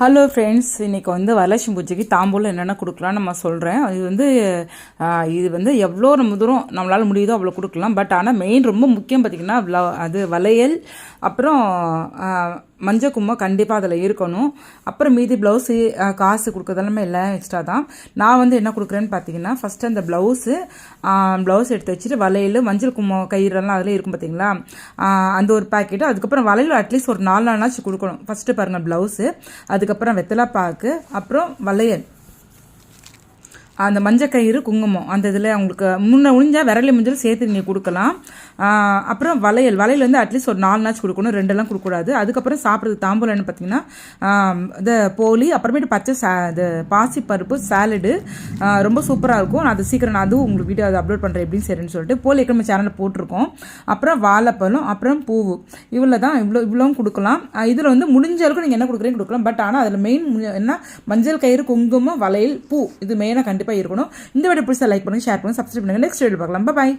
Hello friends இன்றைக்கி வந்து வரலட்சுமி பூஜைக்கு தாம்பூலம் என்னென்ன கொடுக்கலாம்னு நம்ம சொல்கிறேன் இது வந்து இது வந்து எவ்வளோ நம்ம தூரம் நம்மளால் முடியுதோ அவ்வளோ கொடுக்கலாம். பட் ஆனால் மெயின் ரொம்ப முக்கியம் பார்த்திங்கன்னா அது வளையல் அப்புறம் மஞ்சள் கும்மம் கண்டிப்பாக அதில் இருக்கணும். அப்புறம் மீதி ப்ளவுஸு காசு கொடுக்குறதெல்லாமே எல்லாம் எக்ஸ்ட்ரா தான். நான் வந்து என்ன கொடுக்குறேன்னு பார்த்தீங்கன்னா ஃபஸ்ட்டு அந்த ப்ளவுஸு ப்ளவுஸ் எடுத்து வச்சுட்டு வளையல் மஞ்சள் கும்மம் கயிறெல்லாம் அதில் இருக்கும் பார்த்தீங்களா அந்த ஒரு பேக்கெட்டு அதுக்கப்புறம் வளையல் அட்லீஸ்ட் ஒரு நாலு நாளாச்சும் கொடுக்கணும். ஃபஸ்ட்டு பாருங்கள் ப்ளவுஸு அதுக்கப்புறம் வெத்தலை பாக்கு அப்புறம் வளையல். அந்த மஞ்சள் கயிறு குங்குமம் அந்த இதில் அவங்களுக்கு முன்ன முடிஞ்சால் விரலி மஞ்சள் சேர்த்து நீங்கள் கொடுக்கலாம். அப்புறம் வளையல். வளையல் வந்து அட்லீஸ்ட் ஒரு நாலு நாச்சு கொடுக்கணும். ரெண்டெல்லாம் கொடுக்கக்கூடாது அதுக்கப்புறம் சாப்பிட்றது தாம்பூலம்னு பார்த்தீங்கன்னா இந்த போலி அப்புறமேட்டு பச்சை சா இது பாசிப்பருப்பு சாலடு ரொம்ப சூப்பராக இருக்கும். நான் அது சீக்கிரம் நான் அதுவும் உங்களுக்கு வீடியோ அதை அப்லோட் பண்ணுறேன் எப்படின்னு சரின்னு சொல்லிட்டு போலி நம்ம சேனலில் போட்டிருக்கோம். அப்புறம் வாழைப்பழம் அப்புறம் பூவு. இவ்வளோ தான். இவ்வளோ இவ்வளோவும் கொடுக்கலாம். இதில் வந்து முடிஞ்ச அளவுக்கு நீங்கள் என்ன கொடுக்குறீங்க கொடுக்கலாம். பட் ஆனால் அதில் மெயின் என்ன? மஞ்சள் கயிறு குங்குமம் வளையல் பூ. இது மெயினாக கண்டிப்பாக இருக்கணும். இந்த வீடியோ பிடிச்சா லைக் பண்ணுங்கள் ஷேர் பண்ணுங்கள் சப்ஸ்கிரைப் பண்ணுங்கள் நெக்ஸ்ட் வீடியோ பார்க்கலாம். பாய்